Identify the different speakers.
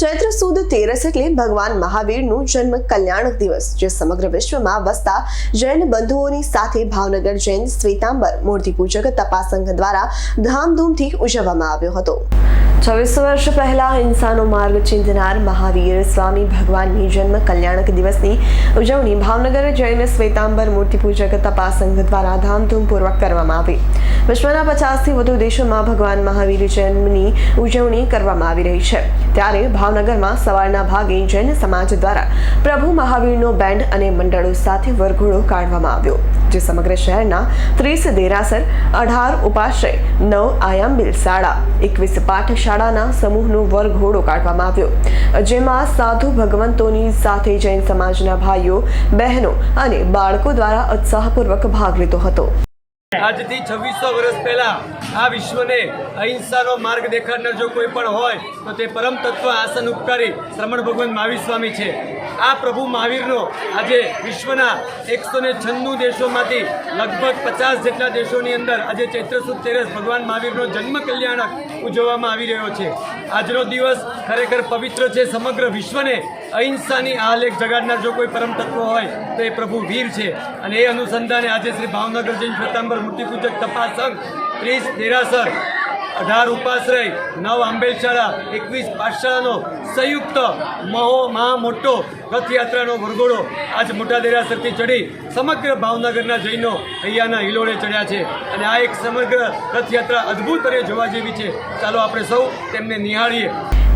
Speaker 1: ચૈત્ર સુદ તેરસ એટલે ભગવાન મહાવીરનું જન્મ કલ્યાણક દિવસ, જે સમગ્ર વિશ્વમાં વસતા જૈન બંધુઓની સાથે ભાવનગર જૈન શ્વેતાંબર મૂર્તિ પૂજક તપાસંઘ દ્વારા ધામધૂમથી ઉજવવામાં આવ્યો હતો. છવ્વીસ વર્ષ પહેલા હિંસાનો માર્ગ ચિંતનાર મહાવીર સ્વામી ભગવાનની જન્મ કલ્યાણક દિવસની ઉજવણી ભાવનગર જૈન શ્વેતાંબર મૂર્તિ પૂજક તપાસંઘ દ્વારા ધામધૂમપૂર્વક કરવામાં આવી. વિશ્વના પચાસથી વધુ દેશોમાં ભગવાન મહાવીર જન્મની ઉજવણી કરવામાં આવી રહી છે. ત્યારે ભાવનગરમાં સવારના ભાગે જૈન સમાજ દ્વારા પ્રભુ મહાવીરનો બેન્ડ અને મંડળો સાથે વરઘોડો કાઢવામાં આવ્યો. જે સમગ્ર શહેરના ત્રીસ દેરાસર, અઢાર ઉપાશ્રય, નવ આયામબિલ શાળા, એકવીસ પાઠશાળાના સમૂહનો વરઘોડો કાઢવામાં આવ્યો. જેમાં સાધુ ભગવંતોની સાથે જૈન સમાજના ભાઈઓ, બહેનો અને બાળકો દ્વારા ઉત્સાહપૂર્વક ભાગ લીધો હતો.
Speaker 2: આજથી છવ્વીસો વર્ષ પહેલા આ વિશ્વને અહિંસાનો માર્ગ દેખાડનાર જો કોઈ પણ હોય, તો તે પરમ તત્વ આસન ઉપકારી શ્રમણ ભગવાન મહાવીર સ્વામી છે. આ પ્રભુ મહાવીરનો આજે વિશ્વના એકસો ને છન્નું દેશોમાંથી લગભગ પચાસ જેટલા દેશોની અંદર આજે ચૈત્ર સુદ તેરસ ભગવાન મહાવીરનો જન્મ કલ્યાણક ઉજવવામાં આવી રહ્યો છે. આજનો દિવસ ખરેખર પવિત્ર છે સમગ્ર વિશ્વને અહિંસાની આ લેખ જગાડનાર જો કોઈ પરમ તત્વ હોય, તો એ પ્રભુ વીર છે. અને એ અનુસંધાને આજે શ્રી ભાવનગર જૈન શ્વેતાંબર મૂર્તિપૂજક તપાસ સંઘ ત્રીસ દેરાસર, અઢાર ઉપાશ્રય, નવ આંબેલશાળા, એકવીસ પાઠશાળાનો સંયુક્ત મહો, મહા, મોટો રથયાત્રાનો વરઘોડો આજ મોટા દેરાસરથી ચડી સમગ્ર ભાવનગરના જૈનો અહીંયાના હિલોડે ચડ્યા છે. અને આ એક સમગ્ર રથયાત્રા અદ્ભુત અને જોવા જેવી છે. ચાલો આપણે સૌ તેમને નિહાળીએ.